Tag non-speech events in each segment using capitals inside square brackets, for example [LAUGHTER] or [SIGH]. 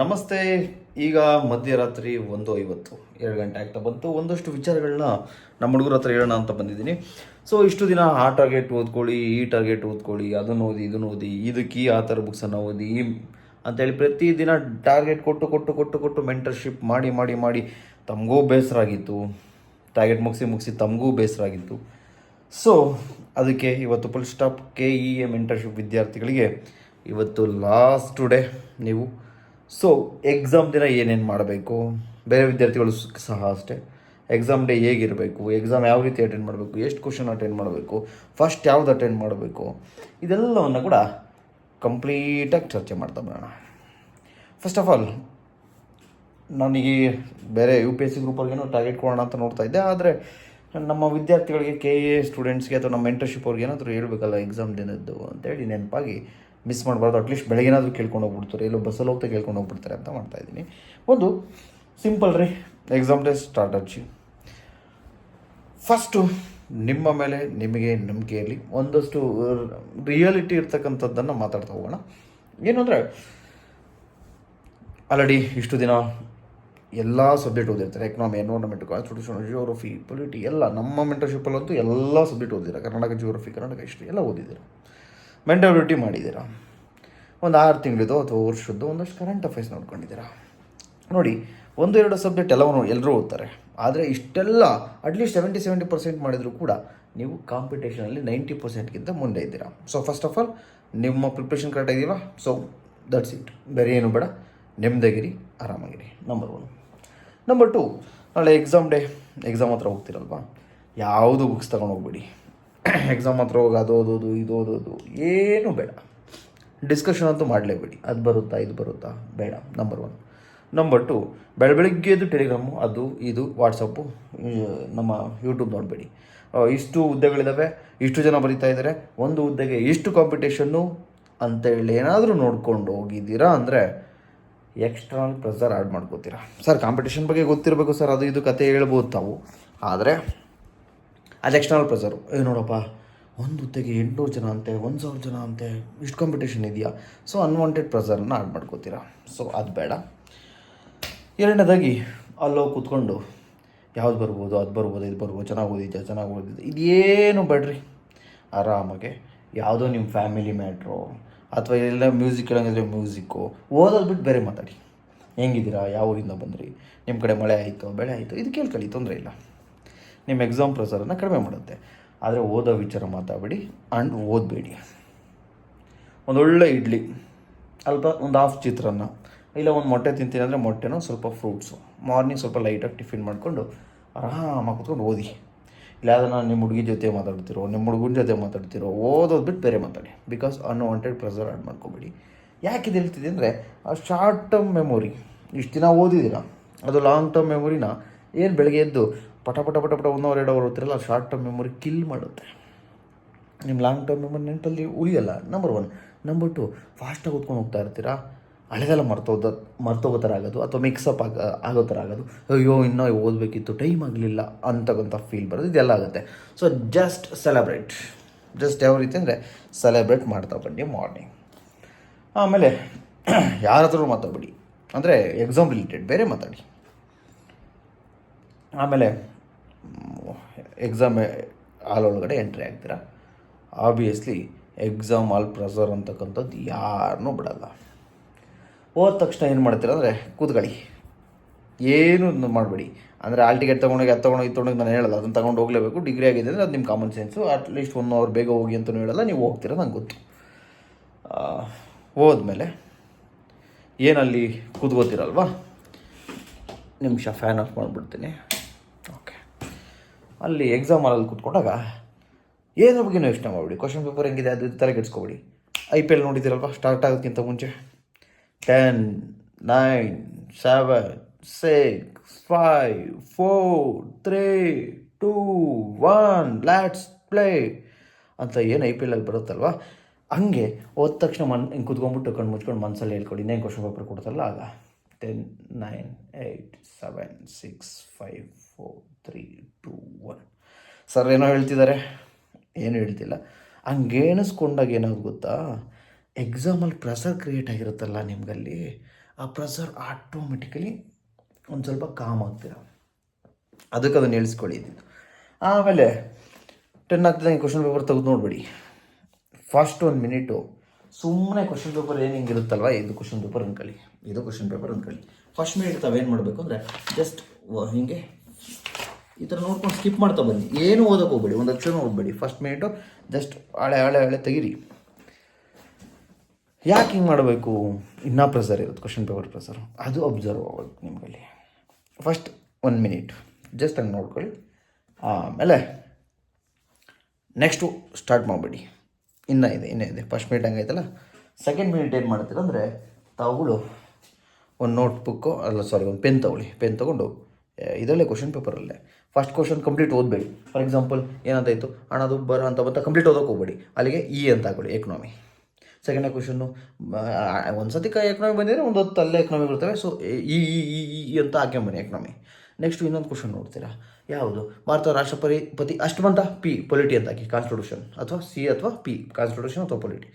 ನಮಸ್ತೆ. ಈಗ ಮಧ್ಯರಾತ್ರಿ ಒಂದು ಐವತ್ತು ಎರಡು ಗಂಟೆ ಆಗ್ತಾ ಬಂತು. ಒಂದಷ್ಟು ವಿಚಾರಗಳನ್ನ ನಮ್ಮ ಹುಡುಗರ ಹತ್ರ ಹೇಳೋಣ ಅಂತ ಬಂದಿದ್ದೀನಿ. ಸೊ ಇಷ್ಟು ದಿನ ಆ ಟಾರ್ಗೆಟ್ ಓದ್ಕೊಳ್ಳಿ, ಈ ಟಾರ್ಗೆಟ್ ಓದ್ಕೊಳ್ಳಿ, ಅದನ್ನು ಓದಿ, ಇದನ್ನು ಓದಿ, ಇದಕ್ಕೆ ಈ ಆ ಥರ ಬುಕ್ಸನ್ನು ಓದಿ ಅಂತೇಳಿ ಪ್ರತಿದಿನ ಟಾರ್ಗೆಟ್ ಕೊಟ್ಟು ಕೊಟ್ಟು ಕೊಟ್ಟು ಕೊಟ್ಟು ಮೆಂಟರ್ಶಿಪ್ ಮಾಡಿ ಮಾಡಿ ಮಾಡಿ ತಮಗೂ ಬೇಸರ ಆಗಿತ್ತು. ಟಾರ್ಗೆಟ್ ಮುಗಿಸಿ ಮುಗಿಸಿ ತಮಗೂ ಬೇಸರ ಆಗಿತ್ತು. ಸೊ ಅದಕ್ಕೆ ಇವತ್ತು full stop K E A mentorship ವಿದ್ಯಾರ್ಥಿಗಳಿಗೆ ಇವತ್ತು ಲಾಸ್ಟ್ ಡೇ ನೀವು ಸೊ ಎಕ್ಸಾಮ್ ದಿನ ಏನೇನು ಮಾಡಬೇಕು? ಬೇರೆ ವಿದ್ಯಾರ್ಥಿಗಳು ಸಹ ಅಷ್ಟೇ. ಎಕ್ಸಾಮ್ ಡೇ ಹೇಗಿರಬೇಕು? ಎಕ್ಸಾಮ್ ಯಾವ ರೀತಿ ಅಟೆಂಡ್ ಮಾಡಬೇಕು? ಎಷ್ಟು ಕ್ವಶನ್ ಅಟೆಂಡ್ ಮಾಡಬೇಕು? ಫಸ್ಟ್ ಯಾವ್ದು ಅಟೆಂಡ್ ಮಾಡಬೇಕು? ಇದೆಲ್ಲವನ್ನು ಕೂಡ ಕಂಪ್ಲೀಟಾಗಿ ಚರ್ಚೆ ಮಾಡ್ತಾ ಬರೋಣ. ಫಸ್ಟ್ ಆಫ್ ಆಲ್ ನನಗೆ ಬೇರೆ ಯು ಪಿ ಎಸ್ ಸಿ ಗ್ರೂಪವ್ರಿಗೇನೋ ಟಾರ್ಗೆಟ್ ಕೊಡೋಣ ಅಂತ ನೋಡ್ತಾ ಇದ್ದೆ. ಆದರೆ ನಮ್ಮ ವಿದ್ಯಾರ್ಥಿಗಳಿಗೆ ಕೆ ಎ ಸ್ಟೂಡೆಂಟ್ಸ್ಗೆ ಅಥವಾ ನಮ್ಮ ಮೆಂಟರ್ಶಿಪ್ ಅವ್ರಿಗೆ ಏನಾದರೂ ಹೇಳಬೇಕಲ್ಲ ಎಕ್ಸಾಮ್ ದಿನದ್ದು ಅಂತೇಳಿ ನೆನಪಾಗಿ ಮಿಸ್ ಮಾಡಬಾರ್ದು. ಅಟ್ಲೀಸ್ಟ್ ಬೆಳಗ್ಗೆನಾದರೂ ಕೇಳ್ಕೊಂಡು ಹೋಗ್ಬಿಡ್ತಾರೆ. ಎಲ್ಲೋ ಬಸ್ಸಲ್ಲಿ ಹೋಗ್ತಾ ಕೇಳ್ಕೊಂಡು ಹೋಗ್ಬಿಡ್ತಾರೆ ಅಂತ ಮಾಡ್ತಾ ಇದ್ದೀನಿ. ಒಂದು ಸಿಂಪಲ್ ರೀ ಎಕ್ಸಾಮ್ ಡೇ ಸ್ಟಾರ್ಟ್ ಹಚ್ಚಿ ಫಸ್ಟು ನಿಮ್ಮ ಮೇಲೆ ನಿಮಗೆ ನಂಬಿಕೆ ಇರಲಿ. ಒಂದಷ್ಟು ರಿಯಾಲಿಟಿ ಇರ್ತಕ್ಕಂಥದ್ದನ್ನು ಮಾತಾಡ್ತಾ ಹೋಗೋಣ. ಏನು ಅಂದರೆ ಆಲ್ರೆಡಿ ಇಷ್ಟು ದಿನ ಎಲ್ಲ ಸಬ್ಜೆಕ್ಟ್ ಓದಿರ್ತಾರೆ. Economy environment constitution geography polity ಎಲ್ಲ ನಮ್ಮ ಮೆಂಟರ್ಶಿಪ್ಪಲ್ಲಂತೂ ಎಲ್ಲ ಸಬ್ಜೆಕ್ಟ್ ಓದಿದ್ದಾರೆ. ಕರ್ನಾಟಕ ಜಿಯೋಗ್ರಫಿ ಕರ್ನಾಟಕ ಹಿಸ್ಟ್ರಿ ಎಲ್ಲ ಓದಿದ್ದೀರಾ. ಮೆಂಟಾಬಿಲಿಟಿ ಮಾಡಿದ್ದೀರಾ? ಒಂದು ಆರು ತಿಂಗಳಿದ್ದು ಅಥವಾ ವರ್ಷದ್ದು ಒಂದಷ್ಟು ಕರೆಂಟ್ ಅಫೇರ್ಸ್ ನೋಡ್ಕೊಂಡಿದ್ದೀರಾ? ನೋಡಿ, ಒಂದು, ಎರಡು ಸಬ್ಜೆಕ್ಟ್ ಎಲ್ಲವನ್ನು ಎಲ್ಲರೂ ಓದ್ತಾರೆ. ಆದರೆ ಇಷ್ಟೆಲ್ಲ ಅಟ್ಲೀಸ್ಟ್ ಸೆವೆಂಟಿ ಸೆವೆಂಟಿ ಪರ್ಸೆಂಟ್ ಮಾಡಿದರೂ ಕೂಡ ನೀವು ಕಾಂಪಿಟೇಷನಲ್ಲಿ ನೈಂಟಿ ಪರ್ಸೆಂಟ್ಗಿಂತ ಮುಂದೆ ಇದ್ದೀರಾ. ಸೊ ಫಸ್ಟ್ ಆಫ್ ಆಲ್ ನಿಮ್ಮ ಪ್ರಿಪ್ರೇಷನ್ ಕರೆಕ್ಟ್ ಆಗಿದೆಯಾ? ಸೊ ದಟ್ಸ್ ಇಟ್ ಬೇರೆ ಏನು ಬೇಡ. ನೆಮ್ಮದಿಗಿರಿ ಆರಾಮಾಗಿರಿ. ನಂಬರ್ ಒನ್ ನಂಬರ್ ಟು ನಾಳೆ ಎಕ್ಸಾಮ್ ಡೇ ಎಕ್ಸಾಮ್ ಹತ್ರ ಹೋಗ್ತಿರಲ್ವಾ? ಯಾವುದು ಬುಕ್ಸ್ ತಗೊಂಡು ಹೋಗ್ಬೇಡಿ? ಎಕ್ಸಾಮ್ ಹತ್ರ ಹೋಗಿ ಅದು ಓದೋದು ಇದು ಓದೋದು ಏನೂ ಬೇಡ. ಡಿಸ್ಕಷನ್ ಅಂತೂ ಮಾಡಲೇಬೇಡಿ ಅದು ಬರುತ್ತಾ, ಇದು ಬರುತ್ತಾ? ಬೇಡ. ನಂಬರ್ ಒನ್ ನಂಬರ್ ಟು ಬೆಳ ಬೆಳಗ್ಗೆದು ಟೆಲಿಗ್ರಾಮು ಅದು, ಇದು ವಾಟ್ಸಪ್ಪು ನಮ್ಮ ಯೂಟ್ಯೂಬ್ ನೋಡಬೇಡಿ. ಇಷ್ಟು ಹುದ್ದೆಗಳಿದ್ದಾವೆ ಇಷ್ಟು ಜನ ಬರೀತಾ ಇದ್ದಾರೆ ಒಂದು ಹುದ್ದೆಗೆ ಇಷ್ಟು ಕಾಂಪಿಟೇಷನ್ನು ಅಂತೇಳಿ ಏನಾದರೂ ನೋಡ್ಕೊಂಡು ಹೋಗಿದ್ದೀರಾ ಅಂದರೆ ಎಕ್ಸ್ಟ್ರಾಲ್ ಪ್ರೆಸರ್ ಆ್ಯಡ್ ಮಾಡ್ಕೋತೀರಾ. ಸರ್ ಕಾಂಪಿಟೇಷನ್ ಬಗ್ಗೆ ಗೊತ್ತಿರಬೇಕು ಸರ್ ಅದು, ಇದು ಕತೆ ಹೇಳ್ಬೋದು ತಾವು. ಆದರೆ ಅದು ಎಕ್ಸ್ಟರ್ನಲ್ ಪ್ರೆಸರು ಏ, ನೋಡಪ್ಪ, ಒಂದು ಹುದ್ದೆಗೆ ಎಂಟುನೂರು ಜನ ಅಂತೆ, ಒಂದು ಸಾವಿರ ಜನ ಅಂತೆ, ಇಷ್ಟು ಕಾಂಪಿಟೇಷನ್ ಇದೆಯಾ? ಸೊ ಅನ್ವಾಂಟೆಡ್ ಪ್ರೆಸರನ್ನು ಆ್ಯಡ್ ಮಾಡ್ಕೋತೀರಾ? ಸೊ ಅದು ಬೇಡ. ಎರಡನೇದಾಗಿ, ಅಲ್ಲೋ ಕೂತ್ಕೊಂಡು, ಯಾವ್ದು ಬರ್ಬೋದು, ಅದು ಬರ್ಬೋದು, ಇದು ಬರ್ಬೋದು, ಚೆನ್ನಾಗಿ ಓದಿದ್ಯಾ, ಚೆನ್ನಾಗಿ ಓದಿದ್ದೆ ಇದೇನು ಬೇಡ್ರಿ. ಆರಾಮಾಗೆ, ಯಾವುದೋ ನಿಮ್ಮ ಫ್ಯಾಮಿಲಿ ಮ್ಯಾಟ್ರು ಅಥವಾ ಎಲ್ಲ ಮ್ಯೂಸಿಕ್ ಕೇಳಂಗಿದ್ರೆ ಮ್ಯೂಸಿಕ್ಕು ಓದೋದು ಬಿಟ್ಟು ಬೇರೆ ಮಾತಾಡಿ. ಹೆಂಗಿದ್ದೀರಾ? ಯಾವ ಊರಿಂದ ಬಂದ್ರಿ? ನಿಮ್ಮ ಕಡೆ ಮಳೆ ಆಯಿತು, ಬೆಳೆ ಆಯಿತು, ಇದು ಕೇಳ್ಕೊಳ್ಳಿ ತೊಂದರೆ ಇಲ್ಲ. ನಿಮ್ಮ ಎಕ್ಸಾಮ್ ಪ್ರೆಸರನ್ನು ಕಡಿಮೆ ಮಾಡುತ್ತೆ. ಆದರೆ ಓದೋ ವಿಚಾರ ಮಾತಾಡಬೇಡಿ ಆ್ಯಂಡ್ ಓದಬೇಡಿ. ಒಂದೊಳ್ಳೆ ಇಡ್ಲಿ, ಅಲ್ಪ ಒಂದು ಹಾಫ್ ಚಿತ್ರಾನ್ನ, ಇಲ್ಲ ಒಂದು ಮೊಟ್ಟೆ ತಿಂತೀನಿ ಅಂದರೆ ಮೊಟ್ಟೆನೂ ಸ್ವಲ್ಪ ಫ್ರೂಟ್ಸು ಮಾರ್ನಿಂಗ್ ಸ್ವಲ್ಪ ಲೈಟಾಗಿ ಟಿಫಿನ್ ಮಾಡಿಕೊಂಡು ಆರಾಮಾಗಿ ಕೂತ್ಕೊಂಡು ಓದಿ. ಇಲ್ಲ ನಾನು ನಿಮ್ಮ ಹುಡುಗಿ ಜೊತೆ ಮಾತಾಡ್ತಿರೋ ನಿಮ್ಮ ಹುಡುಗನ ಜೊತೆ ಮಾತಾಡ್ತಿರೋ, ಓದೋದು ಬಿಟ್ಟು ಬೇರೆ ಮಾತಾಡಿ. ಬಿಕಾಸ್ ಅನ್ವಾಂಟೆಡ್ ಪ್ರೆಸರ್ ಆ್ಯಡ್ ಮಾಡ್ಕೊಬೇಡಿ. ಯಾಕೆ ಇದು ಹೇಳ್ತಿದೆ ಅಂದರೆ, ಆ ಶಾರ್ಟ್ ಟರ್ಮ್ ಮೆಮೊರಿ ಇಷ್ಟು ದಿನ ಓದಿದ್ದೀರಾ? ಅದು ಲಾಂಗ್ ಟರ್ಮ್ ಮೆಮೊರಿನ ಏನು ಬೆಳಗ್ಗೆ ಎದ್ದು ಪಟ ಪಟ ಪಟ ಪಟ ಒನ್ ಅವರ್ ಎರಡು ಅವರ್ ಓದ್ತಿರಲ್ಲ ಶಾರ್ಟ್ ಟರ್ಮ್ ಮೆಮೊರಿ ಕಿಲ್ ಮಾಡುತ್ತೆ. ನಿಮ್ಮ ಲಾಂಗ್ ಟರ್ಮ್ ಮೆಮೊರಿ ನೆನಪಲ್ಲಿ ಉಳಿಯಲ್ಲ ನಂಬರ್ ಒನ್ ನಂಬರ್ ಟು ಫಾಸ್ಟಾಗಿ ಓದ್ಕೊಂಡು ಹೋಗ್ತಾ ಇರ್ತೀರಾ? ಹಳೆದೆಲ್ಲ ಮರ್ತೋದ, ಮರ್ತೋಗೋ ಥರ ಆಗೋದು, ಅಥವಾ ಮಿಕ್ಸಪ್ ಆಗ, ಆಗೋ ಥರ ಆಗೋದು. ಅಯ್ಯೋ, ಇನ್ನೂ ಓದಬೇಕಿತ್ತು ಟೈಮ್ ಆಗಲಿಲ್ಲ ಅಂತಕ್ಕಂಥ ಫೀಲ್ ಬರೋದು, ಇದೆಲ್ಲ ಆಗುತ್ತೆ. ಸೊ ಜಸ್ಟ್ ಸೆಲೆಬ್ರೇಟ್ ಜಸ್ಟ್ ಯಾವ ರೀತಿ ಅಂದರೆ ಸೆಲೆಬ್ರೇಟ್ ಮಾಡ್ತಾ ಬನ್ನಿ ಮಾರ್ನಿಂಗ್ ಆಮೇಲೆ, [CLEARS THROAT] ಯಾರ ಹತ್ರ ಮಾತಾಡ್ಬಿಡಿ. ಅಂದರೆ ಎಕ್ಸಾಮ್ ರಿಲೇಟೆಡ್ ಬೇರೆ ಮಾತಾಡಿ. ಆಮೇಲೆ ಎಕ್ಸಾಮ್ ಹಾಲ್ ಒಳಗಡೆ ಎಂಟ್ರಿ ಆಗ್ತೀರ ಆಬ್ವಿಯಸ್ಲಿ ಎಕ್ಸಾಮ್ ಆಲ್ ಪ್ರೆಸರ್ ಅಂತಕ್ಕಂಥದ್ದು ಯಾರನ್ನೂ ಬಿಡಲ್ಲ. ಹೋದ ತಕ್ಷಣ ಏನು ಮಾಡ್ತೀರಾ ಅಂದರೆ, ಕೂತ್ಕೊಳ್ಳಿ. ಏನು ಮಾಡಬೇಡಿ. ಅಂದರೆ ಆಲ್ ಟಿಕೆಟ್ ತೊಗೊಂಡೋಗಿ, ಅದು ತೊಗೊಂಡೋಗಿ ತೊಗೊಂಡೋಗಿ ನಾನು ಹೇಳಲ್ಲ. ಅದನ್ನು ತೊಗೊಂಡು ಹೋಗಲೇಬೇಕು. ಡಿಗ್ರಿ ಆಗಿದೆ ಅಂದರೆ ಅದು ನಿಮ್ಮ common sense at least one hour ಬೇಗ ಹೋಗಿ ಅಂತಲೂ ಹೇಳಲ್ಲ. ನೀವು ಹೋಗ್ತೀರ ನಂಗೆ ಗೊತ್ತು. ಹೋದ್ಮೇಲೆ ಏನಲ್ಲಿ ಕೂತ್ಕೋತೀರಲ್ವಾ? ನಿಮಿಷ ಫ್ಯಾನ್ ಆಫ್ ಮಾಡಿಬಿಡ್ತೀನಿ. ಅಲ್ಲಿ ಎಕ್ಸಾಮ್ ಹಾಲಲ್ಲಿ ಕೂತ್ಕೊಂಡಾಗ ಏದ್ರ ಬಗ್ಗೆನೂ ಯೋಚನೆ ಮಾಡಿಬಿಡಿ ಕ್ವಶನ್ ಪೇಪರ್ ಹೆಂಗಿದೆ, ಅದು ಥರ ಕೆಡಿಸ್ಕೊಬೇಡಿ. ಐ ಪಿ ಎಲ್ ನೋಡಿದ್ದೀರಲ್ವ ಸ್ಟಾರ್ಟ್ ಆಗೋದಕ್ಕಿಂತ ಮುಂಚೆ. Ten nine seven six five four three two one let's play ಅಂತ ಏನು ಐ ಪಿ ಎಲಲ್ಲಿ ಬರುತ್ತಲ್ವ? ಹಂಗೆ ಹೋದ ತಕ್ಷಣ ಮನ್, ಹಿಂಗೆ ಕುತ್ಕೊಂಡ್ಬಿಟ್ಟು ಕಣ್ಣು ಮುಚ್ಕೊಂಡು ಮನಸ್ಸಲ್ಲಿ ಹೇಳ್ಕೊಡಿ, ಇನ್ನೇನು ಕ್ವಶನ್ ಪೇಪರ್ ಕೊಡ್ತಾರಲ್ಲ ಆಗ. Ten nine eight seven six five four three two one sir ಏನೋ ಹೇಳ್ತಿದ್ದಾರೆ? ಏನು ಹೇಳ್ತಿಲ್ಲ. ಹಂಗೆ ಎಣಿಸ್ಕೊಂಡಾಗ ಏನಾದ್ರು ಗೊತ್ತಾ? ಎಕ್ಸಾಮಲ್ಲಿ ಪ್ರೆಸರ್ ಕ್ರಿಯೇಟ್ ಆಗಿರುತ್ತಲ್ಲ ನಿಮ್ಗಲ್ಲಿ, ಆ ಪ್ರೆಸರ್ ಆಟೋಮೆಟಿಕಲಿ ಒಂದು ಸ್ವಲ್ಪ ಕಾಮ್ ಆಗ್ತೀರ? ಅದಕ್ಕೆ ಅದನ್ನು ಹೇಳಿಸ್ಕೊಳ್ಳಿ ಆಮೇಲೆ ಟೆನ್ ಆಗ್ತದೆ ಕ್ವಶನ್ ಪೇಪರ್ ತೆಗೆದು ನೋಡಬೇಡಿ. ಫಸ್ಟ್ ಒಂದು ಮಿನಿಟು. ಸುಮ್ಮನೆ ಕ್ವಶನ್ ಪೇಪರ್ ಏನು ಹಿಂಗಿರುತ್ತಲ್ವ ಇದು ಕ್ವಶನ್ ಪೇಪರ್ ಅನ್ಕೊಳ್ಳಿ. ಇದು ಕ್ವಶನ್ ಪೇಪರ್ ಅನ್ಕೊಳ್ಳಿ. ಫಸ್ಟ್ ಮಿನಿಟ್ ತಾವೇನು ಮಾಡಬೇಕು ಅಂದರೆ ಜಸ್ಟ್ ಹಿಂಗೆ ಈ ಥರ ನೋಡ್ಕೊಂಡು ಸ್ಕಿಪ್ ಮಾಡ್ತಾ ಬನ್ನಿ. ಏನು ಓದಕ್ಕೆ ಹೋಗ್ಬೇಡಿ, ಒಂದು ಅಕ್ಷರ ಓದಬೇಡಿ. ಫಸ್ಟ್ ಮಿನಿಟು ಜಸ್ಟ್ ಹಳೆ ಹಳೆ ಹಳೆ ತೆಗೀರಿ. ಯಾಕೆ ಹಿಂಗೆ ಮಾಡಬೇಕು? ಇನ್ನೂ ಪ್ರೆಸರ್ ಇರುತ್ತೆ ಕ್ವಶನ್ ಪೇಪರ್ ಪ್ರೆಸರ್ ಅದು ಅಬ್ಸರ್ವ್ ಆಗೋದು ನಿಮ್ಮಲ್ಲಿ ಫಸ್ಟ್ ಒನ್ ಮಿನಿಟ್ ಜಸ್ಟ್ ಹಂಗೆ ನೋಡ್ಕೊಳ್ಳಿ. ಆಮೇಲೆ ನೆಕ್ಸ್ಟು ಸ್ಟಾರ್ಟ್ ಮಾಡಬೇಡಿ. ಇನ್ನೂ ಇದೆ ಇನ್ನೂ ಇದೆ. ಫಸ್ಟ್ ಮಿನಿಟ್ ಹಂಗಾಯ್ತಲ್ಲ ಸೆಕೆಂಡ್ ಮಿನಿಟ್ ಏನು ಮಾಡ್ತೀರ ಅಂದರೆ ತಾವುಗಳು ಒಂದು ನೋಟ್ಬುಕ್ಕು ಅಲ್ಲ ಸಾರಿ ಒಂದು ಪೆನ್ ತಗೊಳ್ಳಿ. ಪೆನ್ ತೊಗೊಂಡು ಇದರಲ್ಲೇ ಕ್ವಶನ್ ಪೇಪರಲ್ಲೇ ಫಸ್ಟ್ ಕ್ವಶನ್ ಕಂಪ್ಲೀಟ್ ಓದಬೇಡಿ. ಫಾರ್ ಎಕ್ಸಾಂಪಲ್ ಏನಂತಾಯಿತು ಹಣದು ಬರ ಅಂತ ಬಂತ ಕಂಪ್ಲೀಟ್ ಓದೋಕೆ ಹೋಗ್ಬೇಡಿ. ಅಲ್ಲಿಗೆ ಇ ಅಂತ ಹಾಕೊಳ್ಳಿ ಎಕನಾಮಿ ಸೆಕೆಂಡ್ನೇ ಕ್ವಶನ್ನು ಒಂದು ಸತಿ ಎಕನಾಮಿ ಬಂದಿದ್ರೆ ಒಂದು ಹೊತ್ತು ಅಲ್ಲೇ ಎಕನಾಮಿ ಬರ್ತವೆ. ಸೊ ಇ ಇ ಅಂತ ಹಾಕ್ಕೊಂಬನ್ನಿ ಎಕನಾಮಿ ನೆಕ್ಸ್ಟ್ ಇನ್ನೊಂದು ಕ್ವಶನ್ ನೋಡ್ತೀರಾ? ಯಾವುದು? ಭಾರತ ರಾಷ್ಟ್ರಪತಿ ಪತಿ ಅಷ್ಟು ಬಂತ? ಪಿ ಪೊಲಿಟಿ ಅಂತ ಹಾಕಿ ಕಾನ್ಸ್ಟಿಟ್ಯೂಷನ್ ಅಥವಾ ಸಿ ಅಥವಾ ಪಿ ಕಾನ್ಸ್ಟಿಟ್ಯೂಷನ್ ಅಥವಾ ಪೊಲಿಟಿ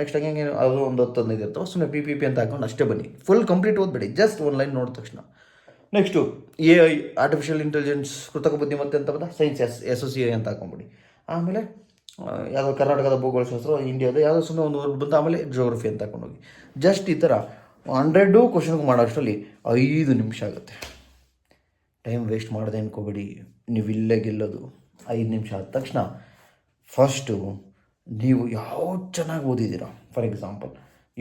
ನೆಕ್ಸ್ಟ್ ಹಂಗೆ ಅದು ಒಂದು ಹತ್ತು ಇದಿರ್ತವೆ ಸುಮ್ಮನೆ ಪಿ ಪಿ ಪಿ ಅಂತ ಹಾಕೊಂಡು ಅಷ್ಟೇ ಬನ್ನಿ. ಫುಲ್ ಕಂಪ್ಲೀಟ್ ಓದ್ಬೇಡಿ ಜಸ್ಟ್ ಒನ್ ಲೈನ್ ನೋಡಿದ ತಕ್ಷಣ. Next A I artificial intelligence ಕೃತಕ ಬುದ್ಧಿಮತ್ತೆ ಅಂತ ಬಂದ science S S S C I ಅಂತ ಹಾಕೊಂಬಿಡಿ. ಆಮೇಲೆ ಯಾವುದೋ ಕರ್ನಾಟಕದ ಭೂಗೋಳಶಾಸ್ತ್ರ, ಇಂಡಿಯಾದ ಯಾವುದೋ ಸುಮ್ಮನೆ ಒಂದು ವರ್ಗ ಬಂತು, ಆಮೇಲೆ ಜಿಯೋಗ್ರಫಿ ಅಂತ ಹಾಕೊಂಡೋಗಿ. ಜಸ್ಟ್ ಈ ಥರ ಹಂಡ್ರೆಡು ಕ್ವಶನ್ಗೆ ಮಾಡೋ ಅಷ್ಟರಲ್ಲಿ ಐದು ನಿಮಿಷ ಆಗುತ್ತೆ. ಟೈಮ್ ವೇಸ್ಟ್ ಮಾಡದೆ ಅನ್ಕೋಬೇಡಿ. ನೀವು ಇಲ್ಲೇ ಗೆಲ್ಲೋದು. ಐದು ನಿಮಿಷ ಆದ ತಕ್ಷಣ ಫಸ್ಟು ನೀವು ಯಾವ ಚೆನ್ನಾಗಿ ಓದಿದ್ದೀರಾ? ಫಾರ್ ಎಕ್ಸಾಂಪಲ್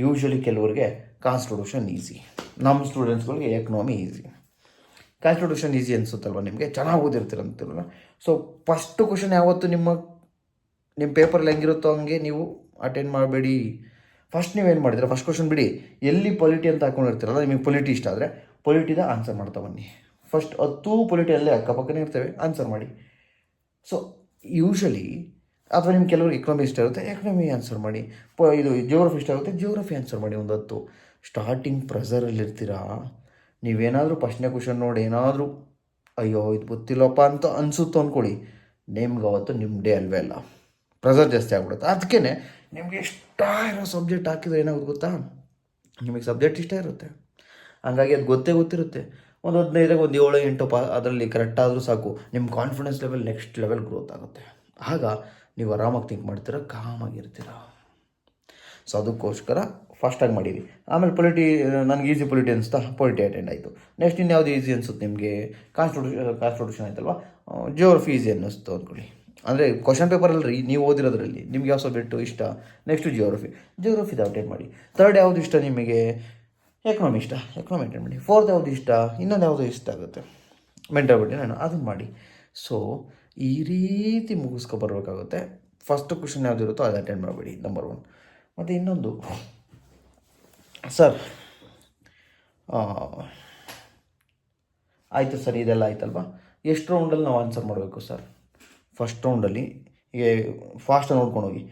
ಯೂಶ್ವಲಿ ಕೆಲವರಿಗೆ ಕಾನ್ಸ್ಟಿಟ್ಯೂಷನ್ ಈಸಿ ನಮ್ಮ ಸ್ಟೂಡೆಂಟ್ಸ್ಗಳಿಗೆ ಎಕನಾಮಿ ಈಸಿ ಕಾನ್ಸ್ಟಿಟ್ಯೂಷನ್ ಈಸಿ ಅನಿಸುತ್ತಲ್ವ ನಿಮಗೆ? ಚೆನ್ನಾಗಿ ಓದಿರ್ತೀರಂತಲ್ವ? ಸೊ ಫಸ್ಟ್ ಕ್ವಶನ್ ಯಾವತ್ತು ನಿಮ್ಮ ನಿಮ್ಮ ಪೇಪರಲ್ಲಿ ಹೆಂಗಿರುತ್ತೋ ಹಂಗೆ ನೀವು ಅಟೆಂಡ್ ಮಾಡಬೇಡಿ. ಫಸ್ಟ್ ನೀವೇನು ಮಾಡಿದ್ರೆ ಫಸ್ಟ್ ಕ್ವಶನ್ ಬಿಡಿ. ಎಲ್ಲಿ ಪೊಲಿಟಿ ಅಂತ ಹಾಕೊಂಡಿರ್ತೀರಲ್ಲ ನಿಮಗೆ ಪೊಲಿಟಿ ಇಷ್ಟ ಆದರೆ ಪೊಲಿಟಿದ ಆನ್ಸರ್ ಮಾಡ್ತಾ ಬನ್ನಿ. ಫಸ್ಟ್ ಹತ್ತು ಪೊಲಿಟಿ ಅಲ್ಲೇ ಅಕ್ಕಪಕ್ಕನೇ ಇರ್ತವೆ ಆನ್ಸರ್ ಮಾಡಿ. ಸೊ ಯೂಶಲಿ ಅಥವಾ ನಿಮ್ಗೆ ಕೆಲವರು ಎಕನಾಮಿ ಇಷ್ಟ ಇರುತ್ತೆ ಎಕನಾಮಿ ಆನ್ಸರ್ ಮಾಡಿ. ಇದು ಜಿಯೋಗ್ರಫಿ ಇಷ್ಟ ಆಗುತ್ತೆ ಜಿಯೋಗ್ರಫಿ ಆನ್ಸರ್ ಮಾಡಿ ಒಂದು ಹತ್ತು. ಸ್ಟಾರ್ಟಿಂಗ್ ಪ್ರೆಸರಲ್ಲಿರ್ತೀರಾ ನೀವೇನಾದರೂ ಪ್ರಶ್ನೆ ಕ್ವಶನ್ ನೋಡಿ ಏನಾದರೂ, ಅಯ್ಯೋ, ಇದು ಗೊತ್ತಿಲ್ಲಪ್ಪ ಅಂತ ಅನಿಸುತ್ತೋ ಅಂದ್ಕೊಳ್ಳಿ ನಿಮ್ಗೆ ಅವತ್ತು ನಿಮ್ಮ ಡೇ ಅಲ್ವೇ ಅಲ್ಲ. ಪ್ರೆಸರ್ ಜಾಸ್ತಿ ಆಗ್ಬಿಡುತ್ತೆ. ಅದಕ್ಕೇ ನಿಮಗೆ ಇಷ್ಟ ಇರೋ ಸಬ್ಜೆಕ್ಟ್ ಹಾಕಿದ್ರೆ ಏನಾಗುತ್ತೆ ಗೊತ್ತಾ? ನಿಮಗೆ ಸಬ್ಜೆಕ್ಟ್ ಇಷ್ಟ ಇರುತ್ತೆ. ಹಂಗಾಗಿ ಅದು ಗೊತ್ತೇ ಗೊತ್ತಿರುತ್ತೆ. ಒಂದು ಹದಿನೈದಾಗ ಒಂದು ಏಳು, ಎಂಟು ಪಾ ಅದರಲ್ಲಿ ಕರೆಕ್ಟ್ ಆದರೂ ಸಾಕು. ನಿಮ್ಮ confidence level next level growth ಆಗುತ್ತೆ. ಆಗ ನೀವು ಆರಾಮಾಗಿ ಥಿಂಕ್ ಮಾಡ್ತೀರ ಕಾಮಾಗಿರ್ತೀರ ಸೊ ಅದಕ್ಕೋಸ್ಕರ ಫಾಸ್ಟಾಗಿ ಮಾಡಿರಿ ಆಮೇಲೆ ಪೊಲಿಟಿ, ನನಗೆ ಈಸಿ ಪೊಲಿಟಿ ಅನಿಸ್ತಾ ಪೊಲಿಟಿ ಅಟೆಂಡ್ ಆಯಿತು. ನೆಕ್ಸ್ಟ್ ಇನ್ಯಾವುದು ಈಸಿ ಅನಿಸುತ್ತೆ ನಿಮಗೆ? ಕಾನ್ಸ್ಟಿಟ್ಯೂಷನ್ ಕಾನ್ಸ್ಟಿಟ್ಯೂಷನ್ ಆಯ್ತಲ್ವಾ? ಜಿಯೋಗ್ರಫಿ ಈಸಿ ಅನ್ನಿಸ್ತು ಅಂದ್ಕೊಳ್ಳಿ ಅಂದರೆ ಕ್ವಶನ್ ಪೇಪರಲ್ಲಿ ರೀ ನೀವು ಓದಿರೋದ್ರಲ್ಲಿ. ನಿಮ್ಗೆ ಯಾವ ಸಬ್ಜೆಕ್ಟು ಇಷ್ಟ? ನೆಕ್ಸ್ಟು ಜಿಯೋಗ್ರಫಿ ಜಿಯೋಗ್ರಫಿದು ಅಟೆಂಡ್ ಮಾಡಿ. ತರ್ಡ್ ಯಾವುದು ಇಷ್ಟ ನಿಮಗೆ? ಎಕನಾಮಿ ಇಷ್ಟ. ಎಕನಾಮಿ ಅಟೆಂಡ್ ಮಾಡಿ. ಫೋರ್ತ್ ಯಾವುದು ಇಷ್ಟ? ಇನ್ನೊಂದು ಯಾವುದು ಇಷ್ಟ ಆಗುತ್ತೆ? ಮೆಂಟಾಬಿಲಿಟಿ ನಾನು ಅದನ್ನು ಮಾಡಿ. ಸೊ ಈ ರೀತಿ ಮುಗಿಸ್ಕೊ ಬರಬೇಕಾಗುತ್ತೆ. ಫಸ್ಟ್ ಕ್ವಶನ್ ಯಾವುದಿರುತ್ತೋ ಅದು ಅಟೆಂಡ್ ಮಾಡಬೇಡಿ ನಂಬರ್ ಒನ್ ಮತ್ತು ಇನ್ನೊಂದು. ಸರ್ ಆಯಿತು ಸರ್, ಇದೆಲ್ಲ ಆಯ್ತಲ್ವಾ? ಎಷ್ಟು ರೌಂಡಲ್ಲಿ ನಾವು ಆನ್ಸರ್ ಮಾಡಬೇಕು ಸರ್? ಫಸ್ಟ್ ರೌಂಡಲ್ಲಿ ಈಗ ಫಾಸ್ಟ್ ನೋಡ್ಕೊಂಡು ಹೋಗಿ.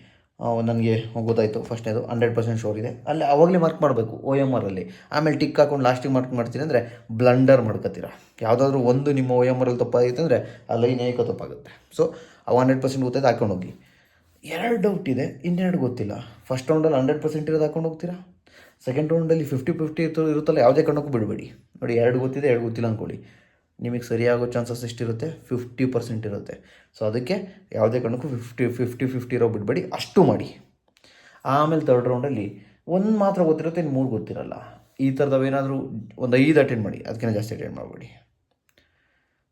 ನನಗೆ ಗೊತ್ತಾಯಿತು ಫಸ್ಟ್ನೇದು ಹಂಡ್ರೆಡ್ ಪರ್ಸೆಂಟ್ ಶೋರ್ ಇದೆ. ಅಲ್ಲಿ ಅವಾಗಲೇ ಮಾರ್ಕ್ ಮಾಡಬೇಕು ಓ ಎಂ ಆರಲ್ಲಿ ಆಮೇಲೆ ಟಿಕ್ ಹಾಕೊಂಡು ಲಾಸ್ಟಿಗೆ ಮಾರ್ಕ್ ಮಾಡ್ತೀನಿ ಅಂದರೆ ಬ್ಲಂಡರ್ ಮಾಡ್ಕೊತೀರ? ಯಾವುದಾದ್ರೂ ಒಂದು ನಿಮ್ಮ ಓ ಎಂ ಆರಲ್ಲಿ ತಪ್ಪಾಗಿತ್ತು ಅಂದರೆ ಆ ಲೈನ್ ಏಕ ತಪ್ಪಾಗುತ್ತೆ. ಸೊ ಅವು ಹಂಡ್ರೆಡ್ ಪರ್ಸೆಂಟ್ ಗೊತ್ತಾಯ್ತು, ಹಾಕೊಂಡು ಹೋಗಿ. ಎರಡು ಡೌಟ್ ಇದೆ, ಇನ್ನೆರಡು ಗೊತ್ತಿಲ್ಲ. ಫಸ್ಟ್ ರೌಂಡಲ್ಲಿ ಹಂಡ್ರೆಡ್ ಪರ್ಸೆಂಟ್ ಇರೋದು ಹಾಕೊಂಡು ಹೋಗ್ತೀರಾ? ಸೆಕೆಂಡ್ ರೌಂಡಲ್ಲಿ ಫಿಫ್ಟಿ ಫಿಫ್ಟಿ ಇತ್ತು, ಇರುತ್ತಲ್ಲ, ಯಾವುದೇ ಕಣಕ್ಕೂ ಬಿಡಬೇಡಿ. ನೋಡಿ, ಎರಡು ಗೊತ್ತಿದೆ, ಎರಡು ಗೊತ್ತಿಲ್ಲ ಅಂದ್ಕೊಳ್ಳಿ. ನಿಮಗೆ ಸರಿಯಾಗೋ ಚಾನ್ಸಸ್ ಎಷ್ಟಿರುತ್ತೆ? ಫಿಫ್ಟಿ ಪರ್ಸೆಂಟ್ ಇರುತ್ತೆ. ಸೊ ಅದಕ್ಕೆ ಯಾವುದೇ ಕಣಕ್ಕೂ ಫಿಫ್ಟಿ ಫಿಫ್ಟಿ ಫಿಫ್ಟಿ ಇರೋ ಬಿಡಬೇಡಿ. ಅಷ್ಟು ಮಾಡಿ. ಆಮೇಲೆ ತರ್ಡ್ ರೌಂಡಲ್ಲಿ ಒಂದು ಮಾತ್ರ ಗೊತ್ತಿರುತ್ತೆ, ಇನ್ನು ಮೂರು ಗೊತ್ತಿರಲ್ಲ. ಈ ಥರದವೇನಾದರೂ ಒಂದು ಐದು ಅಟೆಂಡ್ ಮಾಡಿ. ಅದಕ್ಕಿಂತ ಜಾಸ್ತಿ ಅಟೆಂಡ್ ಮಾಡಬೇಡಿ.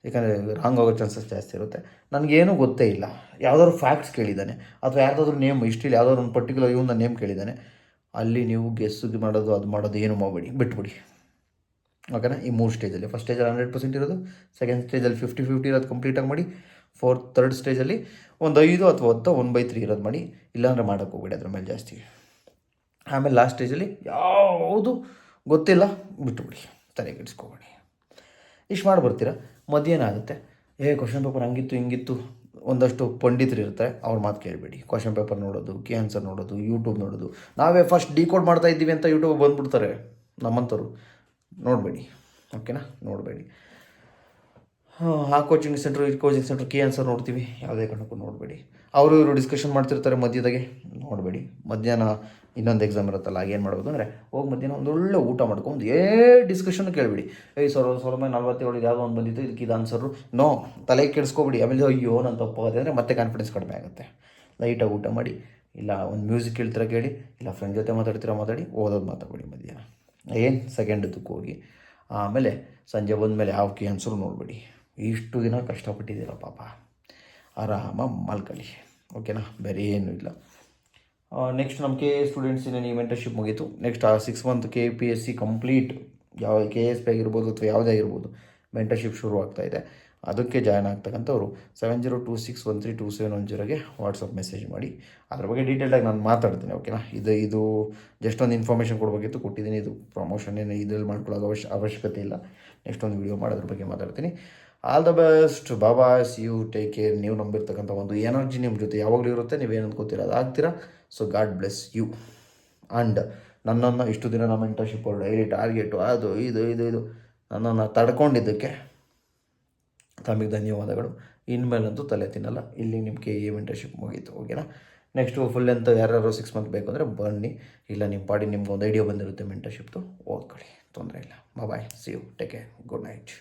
ಯಾಕಂದರೆ ರಾಂಗ್ ಆಗೋ ಚಾನ್ಸಸ್ ಜಾಸ್ತಿ ಇರುತ್ತೆ. ನನಗೇನು ಗೊತ್ತೇ ಇಲ್ಲ. ಯಾವುದಾದ್ರು ಫ್ಯಾಕ್ಟ್ಸ್ ಕೇಳಿದ್ದಾನೆ. ಅಥವಾ ಯಾವುದಾದ್ರೂ ನೇಮ್ ಇಷ್ಟಿಲ್ಲ ಯಾವುದಾದ್ರು ಒಂದು ಪರ್ಟಿಕ್ಯುಲರ್ ಇವನ್ನ ನೇಮ್ ಕೇಳಿದ್ದಾನೆ. ಅಲ್ಲಿ ನೀವು ಗೆಸ್ಸು ಮಾಡೋದು, ಅದು ಮಾಡೋದು ಏನು ಮಾಡಬೇಡಿ, ಬಿಟ್ಬಿಡಿ. ಓಕೆನಾ? ಈ ಮೂರು ಸ್ಟೇಜಲ್ಲಿ ಫಸ್ಟ್ ಸ್ಟೇಜಲ್ಲಿ ಹಂಡ್ರೆಡ್ ಪರ್ಸೆಂಟ್ ಇರೋದು ಸೆಕೆಂಡ್ ಸ್ಟೇಜಲ್ಲಿ ಫಿಫ್ಟಿ ಫಿಫ್ಟಿ ಇರೋದು ಕಂಪ್ಲೀಟಾಗಿ ಮಾಡಿ ಫೋರ್ತ್ ತರ್ಡ್ ಸ್ಟೇಜಲ್ಲಿ ಒಂದು ಐದು ಅಥವಾ ಹತ್ತು ಒನ್ ಬೈ ತ್ರೀ ಇರೋದು ಮಾಡಿ, ಇಲ್ಲಾಂದರೆ ಮಾಡೋಕ್ಕೆ ಹೋಗ್ಬೇಡಿ ಅದ್ರ ಮೇಲೆ ಜಾಸ್ತಿ. ಆಮೇಲೆ ಲಾಸ್ಟ್ ಸ್ಟೇಜಲ್ಲಿ ಯಾವುದು ಗೊತ್ತಿಲ್ಲ ಬಿಟ್ಟುಬಿಡಿ ತಲೆ ಕೆಡಿಸ್ಕೊಬೇಡಿ ಇಷ್ಟು ಮಾಡಿ ಬರ್ತೀರಾ ಮಧ್ಯಾಹ್ನ ಆಗುತ್ತೆ. ಏ ಕ್ವಶನ್ ಪೇಪರ್ ಹಂಗಿತ್ತು, ಹಿಂಗಿತ್ತು. ಒಂದಷ್ಟು ಪಂಡಿತರು ಇರ್ತಾರೆ ಅವ್ರ ಮಾತು ಕೇಳಬೇಡಿ. ಕ್ವಶನ್ ಪೇಪರ್ ನೋಡೋದು ಕೆ ಆನ್ಸರ್ ನೋಡೋದು ಯೂಟ್ಯೂಬ್ ನೋಡೋದು. ನಾವೇ ಫಸ್ಟ್ ಡಿಕೋಡ್ ಮಾಡ್ತಾ ಇದ್ದೀವಿ ಅಂತ ಯೂಟ್ಯೂಬ್ ಬಂದ್ಬಿಡ್ತಾರೆ ನಮ್ಮಂಥವ್ರು. ನೋಡಬೇಡಿ ಓಕೆನಾ ನೋಡಬೇಡಿ. ಆ ಕೋಚಿಂಗ್ ಸೆಂಟ್ರ್ ಈ ಕೋಚಿಂಗ್ ಸೆಂಟ್ರ್ ಕೆ ಆನ್ಸರ್ ನೋಡ್ತೀವಿ. ಯಾವುದೇ ಕಾರಣಕ್ಕೂ ನೋಡಬೇಡಿ. ಅವರು ಇವರು ಡಿಸ್ಕಷನ್ ಮಾಡ್ತಿರ್ತಾರೆ ಮಧ್ಯದಾಗೆ. ನೋಡಬೇಡಿ. ಮಧ್ಯಾಹ್ನ ಇನ್ನೊಂದು ಎಕ್ಸಾಮ್ ಇರುತ್ತಲ್ಲ ಏನು ಮಾಡ್ಬೋದು ಅಂದರೆ ಹೋಗಿ ಮಧ್ಯಾಹ್ನ ಒಂದು ಒಳ್ಳೆ ಊಟ ಮಾಡ್ಕೊಂಡು ಏ ಡಿಸ್ಕಷನ್ ಕೇಳಿಬಿಡಿ. ಏಯ್ ಸರ್ ಸಾವಿರದ ಒಂಬೈನೂರ ನಲ್ವತ್ತೇಳು ಯಾವುದೋ ಒಂದು ಬಂದಿತ್ತು, ಇದಕ್ಕೆ ಇದು ಆನ್ಸರು ನೋ ತಲೆ ಕೆಡಿಸ್ಕೊಬಿಡಿ. ಆಮೇಲೆ ಅಯ್ಯೋ, ನಾನು ತಪ್ಪಾಗುತ್ತೆ ಅಂದರೆ ಮತ್ತೆ ಕಾನ್ಫಿಡೆನ್ಸ್ ಕಡಿಮೆ ಆಗುತ್ತೆ. ಲೈಟಾಗಿ ಊಟ ಮಾಡಿ, ಇಲ್ಲ ಒಂದು ಮ್ಯೂಸಿಕ್ ಕೇಳ್ತೀರ ಕೇಳಿ, ಇಲ್ಲ ಫ್ರೆಂಡ್ ಜೊತೆ ಮಾತಾಡ್ತೀರ ಮಾತಾಡಿ, ಓದೋದು ಮಾತಾಡಿ ಮಧ್ಯಾಹ್ನ. ಏನು ಸೆಕೆಂಡದಕ್ಕೆ ಹೋಗಿ. ಆಮೇಲೆ ಸಂಜೆ ಬಂದಮೇಲೆ ಯಾವ ಕಿ ಆನ್ಸರು ನೋಡ್ಬೇಡಿ. ಇಷ್ಟು ದಿನ ಕಷ್ಟಪಟ್ಟಿದ್ದೀರ ಪಾಪ. ಆರಾಮ ಮಲ್ಕೊಳ್ಳಿ ಓಕೆನಾ ಬೇರೆ ಏನೂ ಇಲ್ಲ. ನೆಕ್ಸ್ಟ್ ನಮ್ಮ ಕೆ ಎ ಸ್ಟೂಡೆಂಟ್ಸಿನ ನೀವು ಮೆಂಟರ್ಶಿಪ್ ಮುಗೀತು. ನೆಕ್ಸ್ಟ್ ಆ six month K P S C complete ಯಾವ ಕೆ ಎಸ್ ಪಿ ಆಗಿರ್ಬೋದು ಅಥವಾ ಯಾವುದೇ ಆಗಿರ್ಬೋದು ಮೆಂಟರ್ಶಿಪ್ ಶುರು ಆಗ್ತಾ ಇದೆ. ಅದಕ್ಕೆ join ಆಗ್ತಕ್ಕಂಥವ್ರು seven zero two six one three two seven one ಜೀರೋಗೆ WhatsApp message ಮಾಡಿ. ಅದ್ರ ಬಗ್ಗೆ ಡೀಟೇಲಾಗಿ ನಾನು ಮಾತಾಡ್ತೀನಿ ಓಕೆನಾ ಇದು ಇದು ಜಸ್ಟ್ ಒಂದು ಇನ್ಫಾರ್ಮೇಷನ್ ಕೊಡಬೇಕಿತ್ತು, ಕೊಟ್ಟಿದ್ದೀನಿ. ಇದು ಪ್ರಮೋಷನ್ ಏನು ಇದ್ರಲ್ಲಿ ಮಾಡ್ಕೊಳ್ಳೋದು ಅವಶ್ಯ, ಅವಶ್ಯಕತೆ ಇಲ್ಲ. ನೆಕ್ಸ್ಟ್ ಒಂದು ವಿಡಿಯೋ ಮಾಡೋದ್ರ ಬಗ್ಗೆ ಮಾತಾಡ್ತೀನಿ. ಆಲ್ ದ ಬೆಸ್ಟ್ ಬಾಬಾ ಸಿ ಯು ಟೇಕ್ ಕೇರ್ ನೀವು ನಂಬಿರ್ತಕ್ಕಂಥ ಒಂದು ಎನರ್ಜಿ ನಿಮ್ಮ ಜೊತೆ ಯಾವಾಗಲೂ ಇರುತ್ತೆ, ನೀವೇನು ಅನ್ಕೋತೀರ ಅದು ಆಗ್ತೀರಾ? So God bless you and ನನ್ನನ್ನು ಇಷ್ಟು ದಿನ ನಮ್ಮ ಇಂಟರ್ನ್ಶಿಪ್ ಡೈಲಿ ಟಾರ್ಗೆಟು ಅದು, ಇದು ಇದು ಇದು ನನ್ನನ್ನು ತಡ್ಕೊಂಡಿದ್ದಕ್ಕೆ ತಮಗೆ ಧನ್ಯವಾದಗಳು. ಇನ್ಮೇಲಂತೂ ತಲೆ ತಿನ್ನಲ್ಲ. ಇಲ್ಲಿ ನಿಮಗೆ ಈ ಮೆಂಟರ್ಶಿಪ್ ಮುಗೀತು ಓಕೆನಾ ನೆಕ್ಸ್ಟು ಫುಲ್ ಎಂತ ಯಾರ್ಯಾರು ಸಿಕ್ಸ್ ಮಂತ್ ಬೇಕು ಅಂದರೆ ಬನ್ನಿ. ಇಲ್ಲ ನಿಮ್ಮ ಪಾಡಿ ನಿಮ್ಗೆ ಒಂದು ಐಡಿಯಾ ಬಂದಿರುತ್ತೆ ಮೆಂಟರ್ಶಿಪ್ದು ಓದ್ಕೊಳ್ಳಿ ತೊಂದರೆ ಇಲ್ಲ. Bye see you take care good night